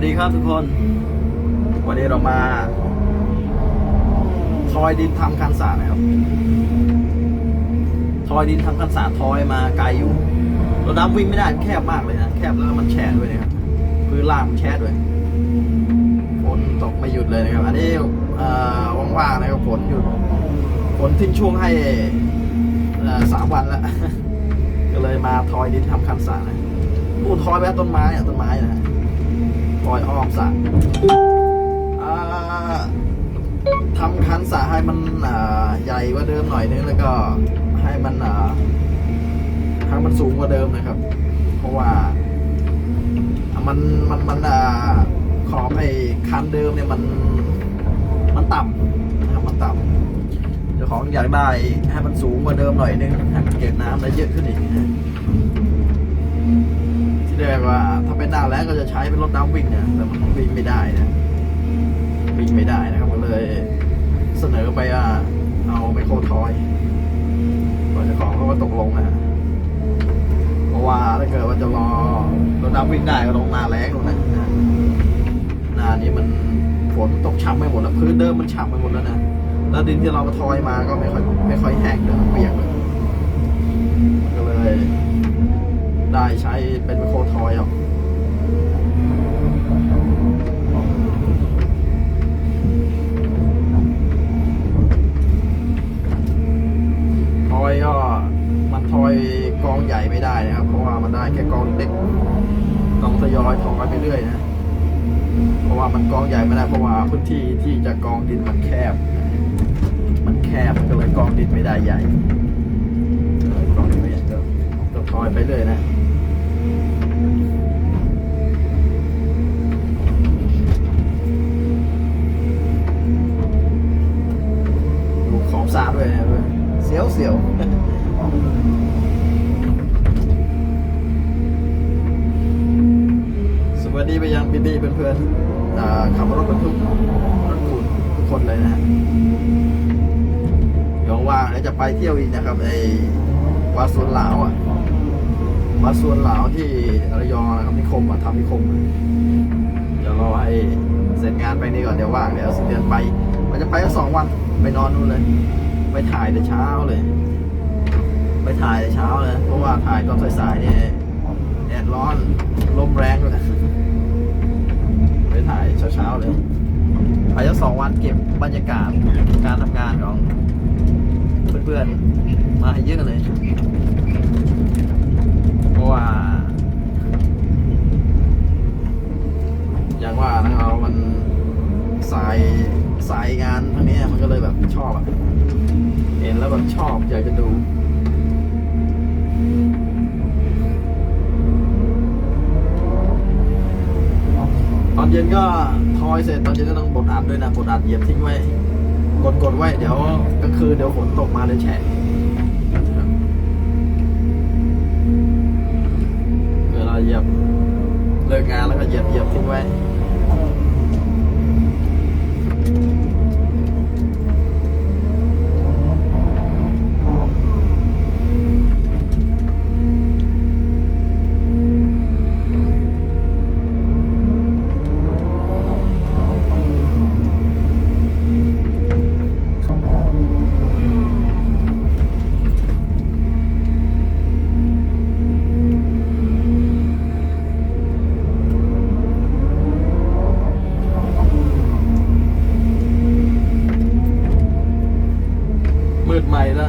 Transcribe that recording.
วัสดีครับทุกคน วันนี้เรามาทอยดินทำคันสานะครับทอยดินทำคันสาทอยมาไกลอยู่เรถดำวิ่งไม่ได้แคบมากเลยนะแคบแล้วมันแฉะด้วยนะครับพื้นล่างมันแฉะด้วยฝนตกไม่หยุดเลยนะครับ อันนี้ว่างๆนะครับฝนหยุดฝนทิ้งช่วงให้สามวันแล้วก็เลยมาทอยดินทำคันสานะพูดทอยไปแล้วต้นไม้อะต้นไม้นะ ปล่อยอ้อมสระอ่าทำคันสระให้มันใหญ่กว่าเดิมหน่อยนึงแล้วก็ให้มันให้มันสูงกว่าเดิมนะครับ เพราะว่ามันมันมันอขอบไอ้คันเดิมเนี่ยมันมันต่ำนะครับมันต่ำเจ้าของอยากได้ให้มันสูงกว่าเดิมหน่อยนึงให้มันเก็บน้ำได้เยอะขึ้นอีกนะ ที่แรกว่าถ้าเป็นหน้าแล้งก็จะใช้เป็นรถน้ำวิ่งเนี่ยแต่มันวิ่งไม่ได้นะวิ่งไม่ได้นะครับก็เลยเสนอไปว่าเอาไมโครทอยก่อนเจะของเขาก็ตกลงนะเพราะว่าถ้าเกิดว่าจะรอรถน้ำวิ่งได้ก็ลงหน้าแล้งตรงนั้นนะหน้านี้มันฝนตกช้ำไปหมดแล้วพื้นเดิมมันฉ่ำไปหมดแล้วนะแล้วดินที่เราทอยมาก็ไม่ค่อยไม่ค่อยแห้งเลยมันเปียกเลยก็เลย ได้ใช้เป็นไมโครทอยเอาทอยก็มันทอยกองใหญ่ไม่ได้นะครับ เพราะว่ามันได้แค่กองเล็กต้องทยอยทอยไปเรื่อยนะ เพราะว่ามันกองใหญ่ไม่ได้เพราะว่าพื้นที่ที่จะกองดินมันแคบ มันแคบก็เลยกองดินไม่ได้ใหญ่กองดินไม่ใหญ่ก็ต้องทอยไปเรื่อยนะ มีเพื่อนๆขับรถบรรทุกรถคุณทุกคนเลยนะเดี๋ยวว่างเดี๋ยวจะไปเที่ยวอีกนะครับไอ้วัดสวนหลาวอะวัดสวนหลาวที่ระยองนะครับนิคมอะทำนิคมอะเดี๋ยวรอให้เสร็จงานไปนี่ก่อนเดี๋ยวว่างเดี๋ยวสิเดือนไป มันจะไปก็สองวันไปนอนนู่นเลย ไปถ่ายแต่เช้าเลย ไปถ่ายแต่เช้าเลย เพราะว่าถ่ายตอนสายๆเนี่ยแดดร้อนลมแรงเลย เก็บบรรยากาศการทำงานของเพื่อนๆมาให้เยอะเลย เพราะว่า อย่างว่านะครับมันสายสายงานทั้งนี้มันก็เลยแบบชอบอะเห็นแล้วแบบชอบอยากจะดูตอนเย็นก็ ทอยเสร็จตอนเย็นก็ต้องบดอัดด้วยนะบดอัดเหยียบทิ้งไว้กดกดไว้เดี๋ยวกลางคืนเดี๋ยวฝนตกมาเลยแฉะเวลาเหยียบเลิกงานแล้วก็เหยียบเหยียบทิ้งไว้ 拍到